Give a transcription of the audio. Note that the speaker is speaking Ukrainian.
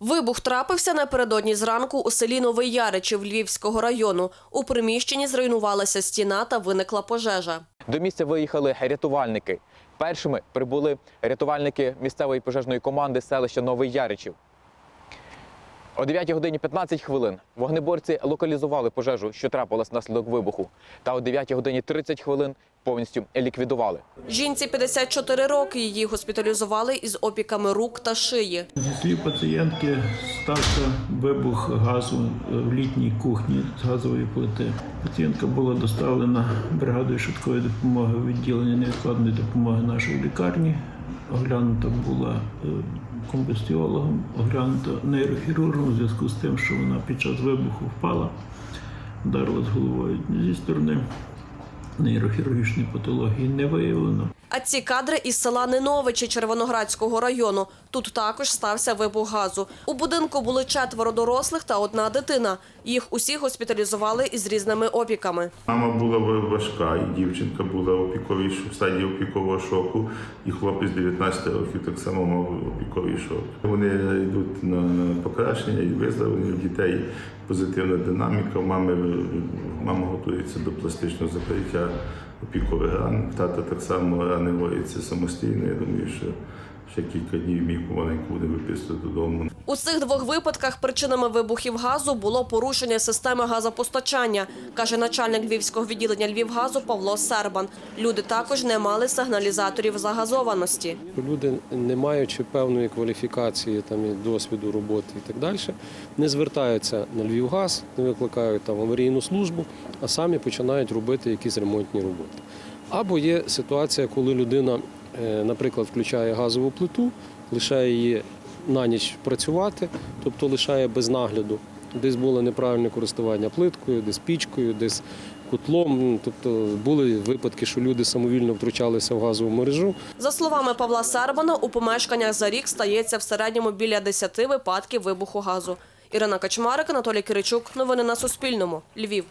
Вибух трапився напередодні зранку у селі Новий Яричів Львівського району. У приміщенні зруйнувалася стіна та виникла пожежа. До місця виїхали рятувальники. Першими прибули рятувальники місцевої пожежної команди селища Новий Яричів. О 9 годині 15 хвилин вогнеборці локалізували пожежу, що трапилась внаслідок вибуху. Та о 9 годині 30 хвилин повністю ліквідували. Жінці 54 роки. Її госпіталізували із опіками рук та шиї. Зі слів пацієнтки стався вибух газу в літній кухні з газової плити. Пацієнтка була доставлена бригадою швидкої допомоги в відділення невідкладної допомоги нашої лікарні. Оглянута була е, комбустіологом, оглянуто нейрохірургом у зв'язку з тим, що вона під час вибуху впала, вдарилась головою зі сторони. Нейрохірургічної патології не виявлено. А ці кадри із села Неновичі Червоноградського району. Тут також стався вибух газу. У будинку були четверо дорослих та одна дитина. Їх усіх госпіталізували із різними опіками. Мама була важка, і дівчинка була опіковій в стадії опікового шоку, і хлопець 19 років так само мав опіковий шок. Вони йдуть на, на покращення і виздоровлення дітей. Позитивна динаміка. У Мами мама готується до пластичного закриття опікових ран. Тата так само рани воїться самостійно. Я думаю, що ще кілька днів мій помаленьку буде виписувати додому. У цих двох випадках причинами вибухів газу було порушення системи газопостачання, каже начальник львівського відділення Львівгазу Павло Сербан. Люди також не мали сигналізаторів загазованості. Люди, не маючи певної кваліфікації там, і досвіду роботи і так далі, не звертаються на Львівгаз, не викликають там аварійну службу, а самі починають робити якісь ремонтні роботи. Або є ситуація, коли людина, е, наприклад, включає газову плиту, лишає її на ніч працювати, тобто лишає без нагляду. Десь було неправильне користування плиткою, десь пічкою, десь котлом. Тобто були випадки, що люди самовільно втручалися в газову мережу. За словами Павла Сербана, у помешканнях за рік стається в середньому біля 10 випадків вибуху газу. Ірина Качмарик, Анатолій Киричук. Новини на Суспільному. Львів.